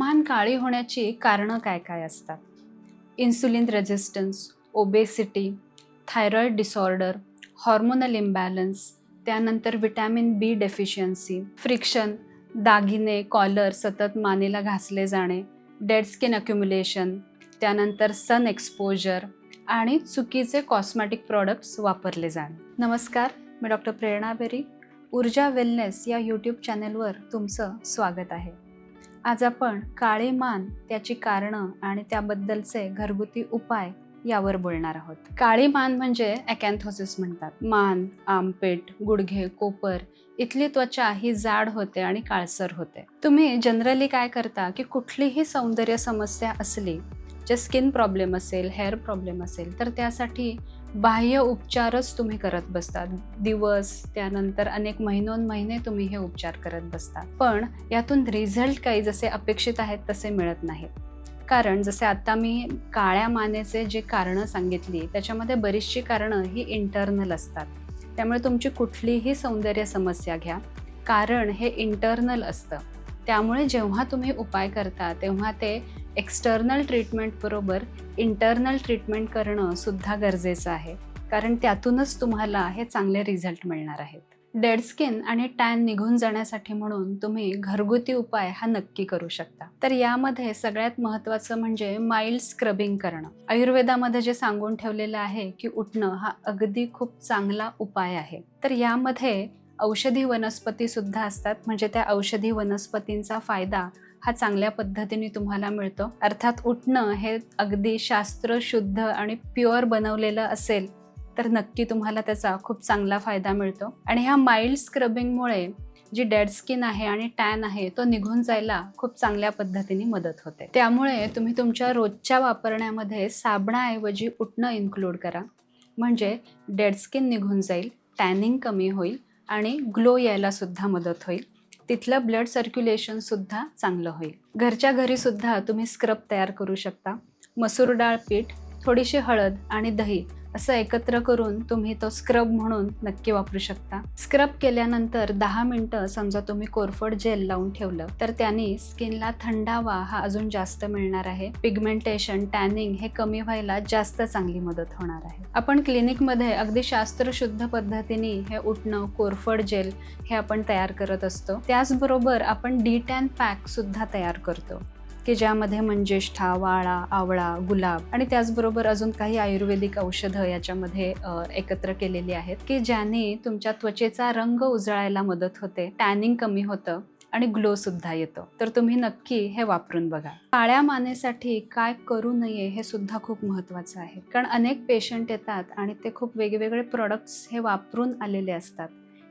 मान काळी होण्याची कारणं काय काय असतात? Insulin resistance obesity thyroid disorder hormonal imbalance त्यानंतर विटॅमिन बी डेफिशियन्सी फ्रिक्शन दागिने कॉलर सतत मानेला घासले जाणे डेड स्किन अक्युम्युलेशन त्यानंतर सन एक्सपोजर आणि चुकीचे कॉस्मॅटिक प्रॉडक्ट्स वापरले जाणे. नमस्कार मी डॉक्टर प्रेरणा बेरी. ऊर्जा वेलनेस या यूट्यूब चॅनेलवर तुमचं स्वागत आहे. आज आपण काळे मान त्याची कारणं आणि त्याबद्दलचे घरगुती उपाय यावर बोलणार आहोत. काळी मान म्हणजे अकॅन्थोसिस म्हणतात. मान आमपेट गुडघे कोपर इथली त्वचा ही जाड होते आणि काळसर होते. तुम्ही जनरली काय करता की कुठलीही सौंदर्य समस्या असली जे स्किन प्रॉब्लेम असेल हेअर प्रॉब्लेम असेल तर त्यासाठी बाह्य उपचारच तुम्ही करत बसता दिवस त्यानंतर अनेक महिनोन महिने तुम्ही हे उपचार करत बसता पण यातून रिझल्ट काही जसे अपेक्षित आहेत तसे मिळत नाहीत. कारण जसे आता मी काळ्या मानेचे जे कारणं सांगितली त्याच्यामध्ये बरीचशी कारणं ही इंटरनल असतात. त्यामुळे तुमची कुठलीही सौंदर्य समस्या घ्या. कारण हे इंटरनल असतं. त्यामुळे जेव्हा तुम्ही उपाय करता तेव्हा ते एक्सटर्नल ट्रीटमेंटबरोबर इंटरनल ट्रीटमेंट करणं सुद्धा गरजेचं आहे. कारण त्यातूनच तुम्हाला हे चांगले रिझल्ट मिळणार आहेत. डेड स्किन आणि टॅन निघून जाण्यासाठी म्हणून तुम्ही घरगुती उपाय हा नक्की करू शकता. तर यामध्ये सगळ्यात महत्त्वाचं म्हणजे माइल्ड स्क्रबिंग करणं. आयुर्वेदामध्ये जे सांगून ठेवलेलं आहे की उठणं हा अगदी खूप चांगला उपाय आहे. तर यामध्ये औषधी वनस्पती सुद्धा असतात. म्हणजे त्या औषधी वनस्पतींचा फायदा हा चांगल्या पद्धतीने तुम्हाला मिळतो. अर्थात उठणं हे अगदी शास्त्र शुद्ध आणि प्युअर बनवलेलं असेल तर नक्की तुम्हाला त्याचा खूप चांगला फायदा मिळतो. आणि ह्या माइल्ड स्क्रबिंगमुळे जी डेड स्किन आहे आणि टॅन आहे तो निघून जायला खूप चांगल्या पद्धतीने मदत होते. त्यामुळे तुम्ही तुमच्या रोजच्या वापरण्यामध्ये साबणाऐवजी उठणं इन्क्लूड करा. म्हणजे डेड स्किन निघून जाईल टॅनिंग कमी होईल आणि ग्लो यायला सुद्धा मदत होईल. तिथलं ब्लड सर्क्युलेशनसुद्धा चांगलं होईल. घरच्या घरीसुद्धा तुम्ही स्क्रब तयार करू शकता. मसूर डाळ पीठ थोडीशी हळद आणि दही असं एकत्र करून तुम्ही तो स्क्रब म्हणून नक्की वापरू शकता. स्क्रब केल्यानंतर दहा मिनटं समजा तुम्ही कोरफड जेल लावून ठेवलं तर त्यांनी स्किनला थंडावा हा अजून जास्त मिळणार आहे. पिगमेंटेशन टॅनिंग हे कमी व्हायला जास्त चांगली मदत होणार आहे. आपण क्लिनिकमध्ये अगदी शास्त्रशुद्ध पद्धतीने हे उठणं कोरफड जेल हे आपण तयार करत असतो. त्याचबरोबर आपण डी टॅन पॅक सुद्धा तयार करतो. की ज्यामध्ये मंजेष्ठा वाळा आवळा गुलाब आणि त्याचबरोबर अजून काही आयुर्वेदिक औषधं याच्यामध्ये एकत्र केलेली आहेत की ज्याने तुमच्या त्वचेचा रंग उजळायला मदत होते टॅनिंग कमी होतं आणि ग्लो सुद्धा येतो. तर तुम्ही नक्की हे वापरून बघा. काळ्या मानेसाठी काय करू नये हे सुद्धा खूप महत्वाचं आहे. कारण अनेक पेशंट येतात आणि ते खूप वेगवेगळे प्रोडक्ट्स हे वापरून आलेले असतात.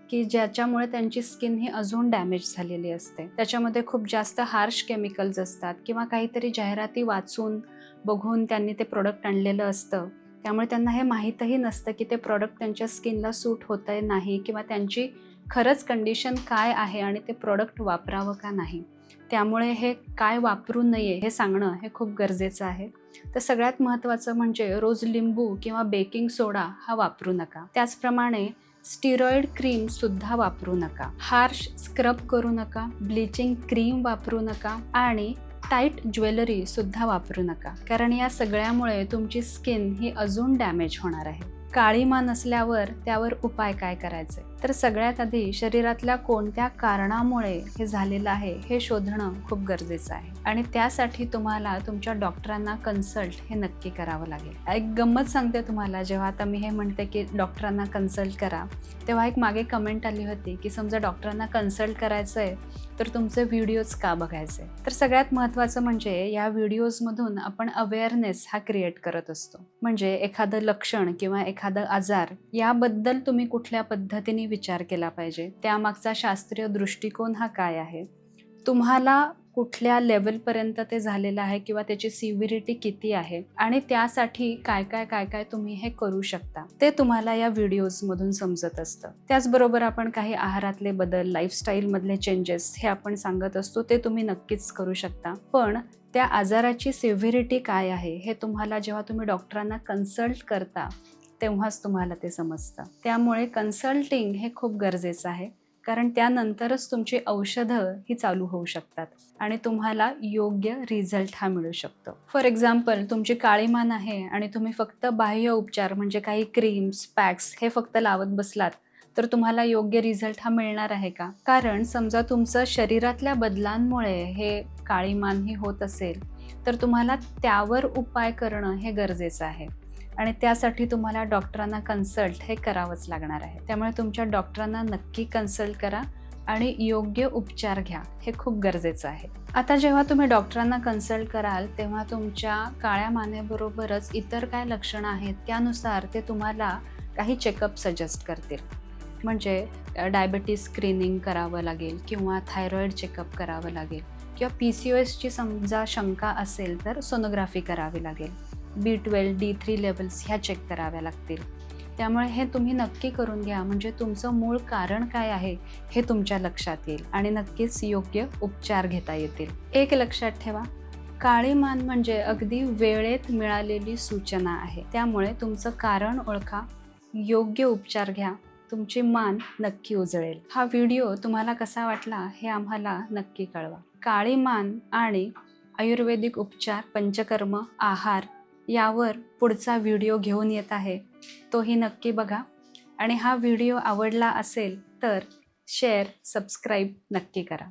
की ज्याच्यामुळे त्यांची स्किन ही अजून डॅमेज झालेली असते. त्याच्यामध्ये खूप जास्त हार्श केमिकल्स असतात किंवा काहीतरी जाहिराती वाचून बघून त्यांनी ते प्रोडक्ट आणलेलं असतं. त्यामुळे त्यांना हे माहीतही नसतं की ते प्रोडक्ट त्यांच्या स्किनला सूट होत आहे नाही किंवा त्यांची खरंच कंडिशन काय आहे आणि ते प्रोडक्ट वापरावं का नाही. त्यामुळे हे काय वापरू नये हे सांगणं हे खूप गरजेचं आहे. तर सगळ्यात महत्त्वाचं म्हणजे रोज लिंबू किंवा बेकिंग सोडा हा वापरू नका. त्याचप्रमाणे स्टिरॉइड क्रीम सुद्धा वापरू नका. हार्श स्क्रब करू नका ब्लिचिंग क्रीम वापरू नका आणि टाईट ज्वेलरी सुद्धा वापरू नका. कारण या सगळ्यामुळे तुमची स्किन ही अजून डॅमेज होणार आहे. काळीमा नसल्यावर त्यावर उपाय काय करायचे? तर सगळ्यात आधी शरीरातल्या कोणत्या कारणामुळे हे झालेलं आहे हे शोधणं खूप गरजेचं आहे. आणि त्यासाठी तुम्हाला तुमच्या डॉक्टरांना कन्सल्ट हे नक्की करावं लागेल. एक गंमत सांगते तुम्हाला जेव्हा आता मी हे म्हणते की डॉक्टरांना कन्सल्ट करा तेव्हा एक मागे कमेंट आली होती की समजा डॉक्टरांना कन्सल्ट करायचं आहे तर तुमचे व्हिडिओज का बघायचे? तर सगळ्यात महत्त्वाचं म्हणजे या व्हिडिओजमधून आपण अवेअरनेस हा क्रिएट करत असतो. म्हणजे एखादं लक्षण किंवा एखादं आजार याबद्दल तुम्ही कुठल्या पद्धतीने विचार केला पाहिजे? त्यामागचा शास्त्रीय दृष्टिकोन हा काय आहे? तुम्हाला कुठल्या लेवलपर्यंत ते झालेलं आहे किंवा त्याची सिव्हिरिटी किती आहे आणि त्यासाठी काय काय काय काय तुम्ही हे करू शकता. ते तुम्हाला या व्हिडिओजमधून समजत असतं. त्याचबरोबर आपण काही आहारातले बदल लाईफस्टाईलमधले चेंजेस हे आपण सांगत असतो ते तुम्ही नक्कीच करू शकता. पण त्या आजाराची सिव्हिरिटी काय आहे हे तुम्हाला जेव्हा तुम्ही डॉक्टरांना कन्सल्ट करता तेव्हाच तुम्हाला ते समजतं. त्यामुळे कन्सल्टिंग हे खूप गरजेचं आहे. कारण त्यानंतरच तुमची औषधं ही चालू होऊ शकतात आणि तुम्हाला योग्य रिझल्ट हा मिळू शकतो. फॉर एक्झाम्पल तुमची काळीमान आहे आणि तुम्ही फक्त बाह्य उपचार म्हणजे काही क्रीम्स पॅक्स हे फक्त लावत बसलात तर तुम्हाला योग्य रिझल्ट हा मिळणार आहे का? कारण समजा तुमचं शरीरातल्या बदलांमुळे हे काळीमान ही होत असेल तर तुम्हाला त्यावर उपाय करणं हे गरजेचं आहे. आणि त्यासाठी तुम्हाला डॉक्टरांना कन्सल्ट हे करावंच लागणार आहे. त्यामुळे तुमच्या डॉक्टरांना नक्की कन्सल्ट करा आणि योग्य उपचार घ्या हे खूप गरजेचं आहे. आता जेव्हा तुम्ही डॉक्टरांना कन्सल्ट कराल तेव्हा तुमच्या काळ्या मानेबरोबरच इतर काय लक्षणं आहेत त्यानुसार ते तुम्हाला काही चेकअप सजेस्ट करतील. म्हणजे डायबिटीज स्क्रीनिंग करावं लागेल किंवा थायरॉईड चेकअप करावं लागेल किंवा पी सी ओ एसची समजा शंका असेल तर सोनोग्राफी करावी लागेल. B twelve D three levels ह्या चेक कराव्या लागतील. त्यामुळे हे तुम्ही नक्की करून घ्या. म्हणजे तुमचं मूळ कारण काय आहे हे तुमच्या लक्षात येईल आणि नक्कीच योग्य उपचार घेता येतील. एक लक्षात ठेवा काळी मान म्हणजे अगदी वेळेत मिळालेली सूचना आहे. त्यामुळे तुमचं कारण ओळखा योग्य उपचार घ्या तुमची मान नक्की उजळेल. हा व्हिडिओ तुम्हाला कसा वाटला हे आम्हाला नक्की कळवा. काळी मान आणि आयुर्वेदिक उपचार पंचकर्म आहार यावर पुढचा व्हिडिओ घेऊन येत आहे. तोही नक्की बघा. आणि हा व्हिडिओ आवडला असेल तर शेअर सबस्क्राईब नक्की करा.